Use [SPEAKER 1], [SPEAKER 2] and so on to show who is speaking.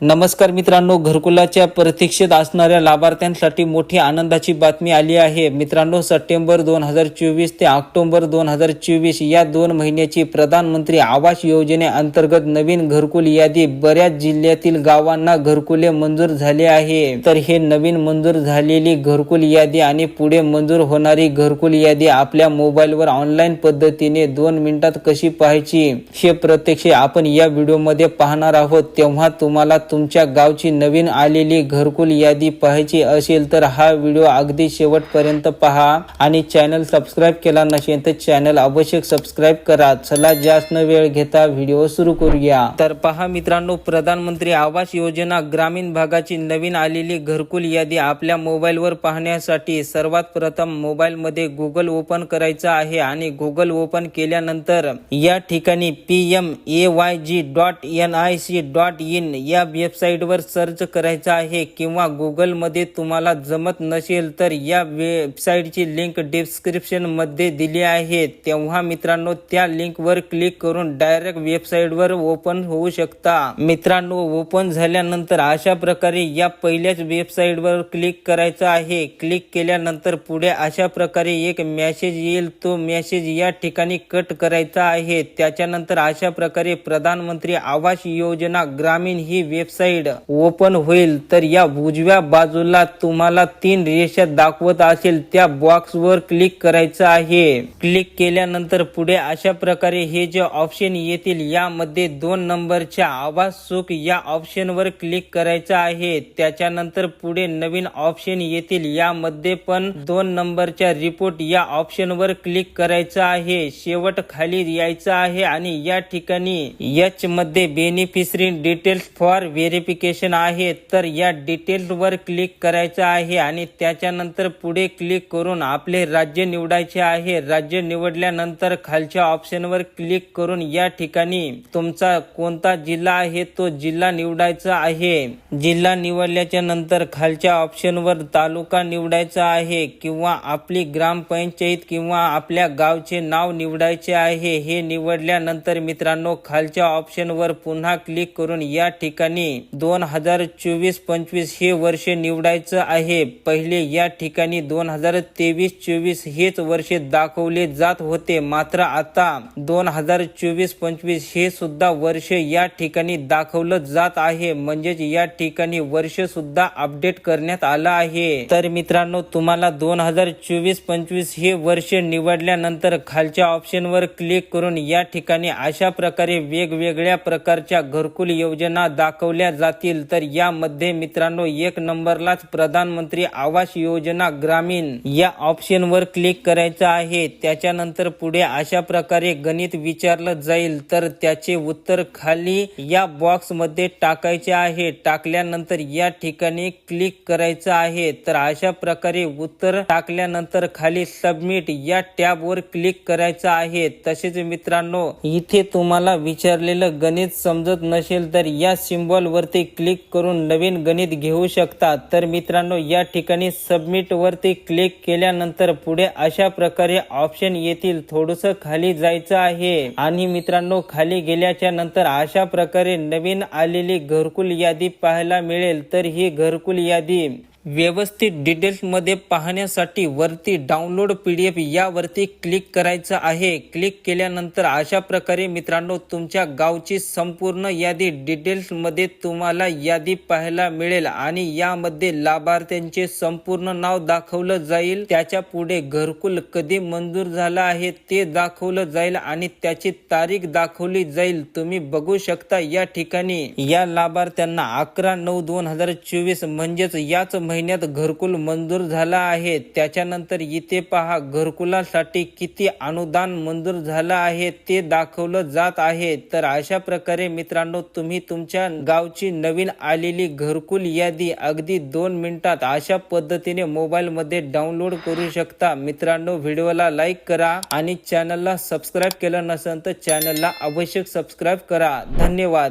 [SPEAKER 1] नमस्कार मित्रांनो घरकुलाच्या प्रतीक्षेत असणाऱ्या लाभार्थ्यांसाठी मोठी आनंदाची बातमी आली आहे. मित्रांनो सप्टेंबर दोन हजार चोवीस ते ऑक्टोबर दोन हजार चोवीस या दोन महिन्याची प्रधानमंत्री आवास योजनेअंतर्गत नवीन घरकुल यादी बऱ्याच जिल्ह्यातील गावांना घरकुले मंजूर झाले आहे. तर हे नवीन मंजूर झालेली घरकुल यादी आणि पुढे मंजूर होणारी घरकुल यादी आपल्या मोबाईलवर ऑनलाईन पद्धतीने दोन मिनिटात कशी पाहायची हे प्रत्यक्ष आपण या व्हिडिओमध्ये पाहणार आहोत. तेव्हा तुम्हाला तुमच्या गावची नवीन आलेली घरकुल यादी पाहायची असेल तर हा व्हिडिओ अगदी शेवटपर्यंत पहा आणि चॅनल सबस्क्राईब केला नसेल तर चॅनल आवश्यक सबस्क्राईब करा. चला जास्त न वेळ घेता व्हिडिओ सुरू करूया. तर पहा मित्रांनो प्रधानमंत्री आवास योजना ग्रामीण भागाची नवीन आलेली घरकुल यादी आपल्या मोबाईलवर पाहण्यासाठी सर्वात प्रथम मोबाईलमध्ये गुगल ओपन करायचं आहे आणि गुगल ओपन केल्यानंतर या ठिकाणी P M A Y G dot N I C dot in या वेबसाईटवर सर्च करायचं आहे किंवा गुगलमध्ये तुम्हाला जमत नसेल तर या वेबसाईटची लिंक डिस्क्रिप्शनमध्ये दिली आहे. तेव्हा मित्रांनो त्या लिंकवर क्लिक करून डायरेक्ट वेबसाईटवर ओपन होऊ शकता. मित्रांनो ओपन झाल्यानंतर अशा प्रकारे या पहिल्याच वेबसाईटवर क्लिक करायचं आहे. क्लिक केल्यानंतर पुढे अशा प्रकारे एक मेसेज येईल. तो मेसेज या ठिकाणी कट करायचा आहे. त्याच्यानंतर अशा प्रकारे प्रधानमंत्री आवास योजना ग्रामीण ही वेब वेबसाईट ओपन होईल तर या उजव्या बाजूला तुम्हाला तीन रेषा दाखवत असेल त्या बॉक्सवर क्लिक करायचं आहे. क्लिक केल्यानंतर पुढे अशा प्रकारे हे जे ऑप्शन येतील यामध्ये दोन नंबरच्या आवाज सुख या ऑप्शनवर क्लिक करायचं आहे. त्याच्यानंतर पुढे नवीन ऑप्शन येतील यामध्ये पण दोन नंबरच्या रिपोर्ट या ऑप्शनवर क्लिक करायचं आहे. शेवट खाली यायचं आहे आणि या ठिकाणी एच मध्ये बेनिफिशरी डिटेल्स फॉर व्हेरिफिकेशन आहे तर या डिटेल्सवर क्लिक करायचं आहे आणि त्याच्यानंतर पुढे क्लिक करून आपले राज्य निवडायचे आहे. राज्य निवडल्यानंतर खालच्या ऑप्शनवर क्लिक करून या ठिकाणी तुमचा कोणता जिल्हा आहे तो जिल्हा निवडायचा आहे. जिल्हा निवडल्याच्या नंतर खालच्या ऑप्शनवर तालुका निवडायचा आहे किंवा आपली ग्रामपंचायत किंवा आपल्या गावचे नाव निवडायचे आहे. हे निवडल्यानंतर मित्रांनो खालच्या ऑप्शनवर पुन्हा क्लिक करून या ठिकाणी दोन हजार चोवीस पंचवीस हे वर्ष निवडायचं आहे. पहिले या ठिकाणी दोन हजार तेवीस चोवीस हेच वर्ष दाखवले जात होते. मात्र आता दोन हजार चोवीस पंचवीस हे सुद्धा वर्ष या ठिकाणी दाखवलं जात आहे. म्हणजेच या ठिकाणी वर्ष सुद्धा अपडेट करण्यात आलं आहे. तर मित्रांनो तुम्हाला दोन हजार चोवीस पंचवीस हे वर्ष निवडल्यानंतर खालच्या ऑप्शनवर क्लिक करून या ठिकाणी अशा प्रकारे वेगवेगळ्या प्रकारच्या घरकुल योजना दाखवल्या जातील. तर यामध्ये मित्रांनो एक नंबरलाच प्रधानमंत्री आवास योजना ग्रामीण या ऑप्शनवर क्लिक करायचं आहे. त्याच्यानंतर पुढे अशा प्रकारे गणित विचारलं जाईल. तर त्याचे उत्तर खाली या बॉक्समध्ये टाकायचे आहे. टाकल्यानंतर या ठिकाणी क्लिक करायचं आहे. तर अशा प्रकारे उत्तर टाकल्यानंतर खाली सबमिट या टॅब वर क्लिक करायचं आहे. तसेच मित्रांनो इथे तुम्हाला विचारलेलं गणित समजत नसेल तर या सिम्बॉल वरती क्लिक करून नवीन गणित घेऊ शकता. तर मित्रांनो या ठिकाणी सबमिटवरती क्लिक केल्यानंतर पुढे अशा प्रकारे ऑप्शन येतील. थोडंसं खाली जायचं आहे. आणि मित्रांनो खाली गेल्याच्यानंतर अशा प्रकारे नवीन आलेली घरकुल यादी पाहायला मिळेल. तर ही घरकुल यादी व्यवस्थित डिटेल्समध्ये पाहण्यासाठी वरती डाउनलोड पी डी एफ यावरती क्लिक करायचं आहे. क्लिक केल्यानंतर अशा प्रकारे मित्रांनो तुमच्या गावची संपूर्ण यादी डिटेल्समध्ये तुम्हाला यादी पाहायला मिळेल आणि यामध्ये लाभार्थ्यांचे संपूर्ण नाव दाखवलं जाईल. त्याच्या पुढे घरकुल कधी मंजूर झालं आहे ते दाखवलं जाईल आणि त्याची तारीख दाखवली जाईल. तुम्ही बघू शकता या ठिकाणी. या लाभार्थ्यांना अकरा नऊ दोन हजार चोवीस म्हणजेच याच महिन्यात महिन्यात घरकुल मंजूर झाला आहे. त्याच्यानंतर इथे पहा घरकुलासाठी किती अनुदान मंजूर झालं आहे ते दाखवलं जात आहे. तर अशा प्रकारे मित्रांनो तुम्ही तुमच्या गावची नवीन आलेली घरकुल यादी अगदी दोन मिनिटात अशा पद्धतीने मोबाईल मध्ये डाउनलोड करू शकता. मित्रांनो व्हिडिओला लाईक करा आणि चॅनलला सबस्क्राईब केलं नसेल तर चॅनलला आवश्यक सबस्क्राईब करा. धन्यवाद.